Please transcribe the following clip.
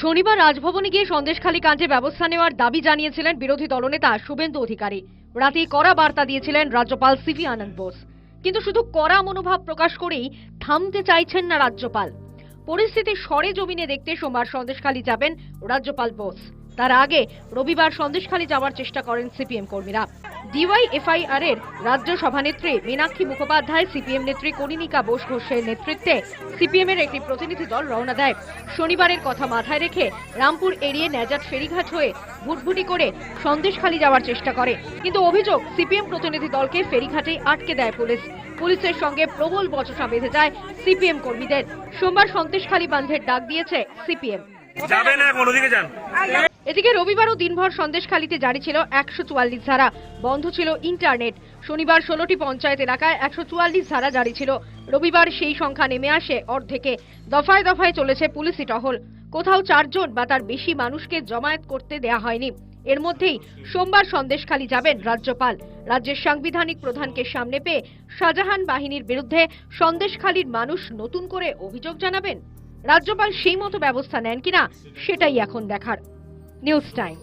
শনিবার রাজভবনে গিয়ে সন্দেশখালী কাণ্ডে ব্যবস্থা নেওয়ার দাবি জানিয়েছিলেন বিরোধী দলনেতা শুভেন্দু অধিকারী। রাতে কড়া বার্তা দিয়েছিলেন রাজ্যপাল সিভি আনন্দ বোস। কিন্তু শুধু কড়া মনোভাব প্রকাশ করেই থামতে চাইছেন না রাজ্যপাল। পরিস্থিতি সরে জমিনে দেখতে সোমবার সন্দেশখালী যাবেন রাজ্যপাল বোস। তার আগে রবিবার সন্দেশখালী যাওয়ার চেষ্টা করেন সিপিএম কর্মীরা। ডিওয়াইএফআইআর এর রাজ্য সভানেত্রী মীনাক্ষী মুখোপাধ্যায়, সিপিএম নেত্রী কনিনিকা বোস ঘোষের নেতৃত্বে সিপিএম এর একটি প্রতিনিধি দল রওনা দেয়। শনিবারের কথা মাথায় রেখে রামপুর এড়িয়ে ন্যাজাট ফেরিঘাট হয়ে ভুটভুটি করে সন্দেশখালী যাওয়ার চেষ্টা করে। কিন্তু অভিযোগ, সিপিএম প্রতিনিধি দলকে ফেরিঘাটেই আটকে দেয় পুলিশ। পুলিশের সঙ্গে প্রবল বচসা বেঁধে যায় সিপিএম কর্মীদের। সোমবার সন্দেশখালী বন্ধের ডাক দিয়েছে সিপিএম। যাবেন এখন, ওদিকে যান। এদিকে রবিবারও দিনভর সন্দেশখালীতে জারি ছিল একশো চুয়াল্লিশ ধারা, বন্ধ ছিল ইন্টারনেট। শনিবার ষোলোটি পঞ্চায়েত এলাকায় একশো চুয়াল্লিশ ধারা জারি ছিল। রবিবার সেই সংখ্যা নেমে আসে অর্ধেকে। দফায় দফায় চলেছে পুলিশি টহল। কোথাও চারজন বা তার বেশি মানুষকে জমায়েত করতে দেয়া হয়নি। এর মধ্যেই সোমবার সন্দেশখালী যাবেন রাজ্যপাল। রাজ্যের সাংবিধানিক প্রধানকে সামনে পেয়ে শাহজাহান বাহিনীর বিরুদ্ধে সন্দেশখালীর মানুষ নতুন করে অভিযোগ জানাবেন। রাজ্যপাল সেই মতো ব্যবস্থা নেন কিনা সেটাই এখন দেখার। News time.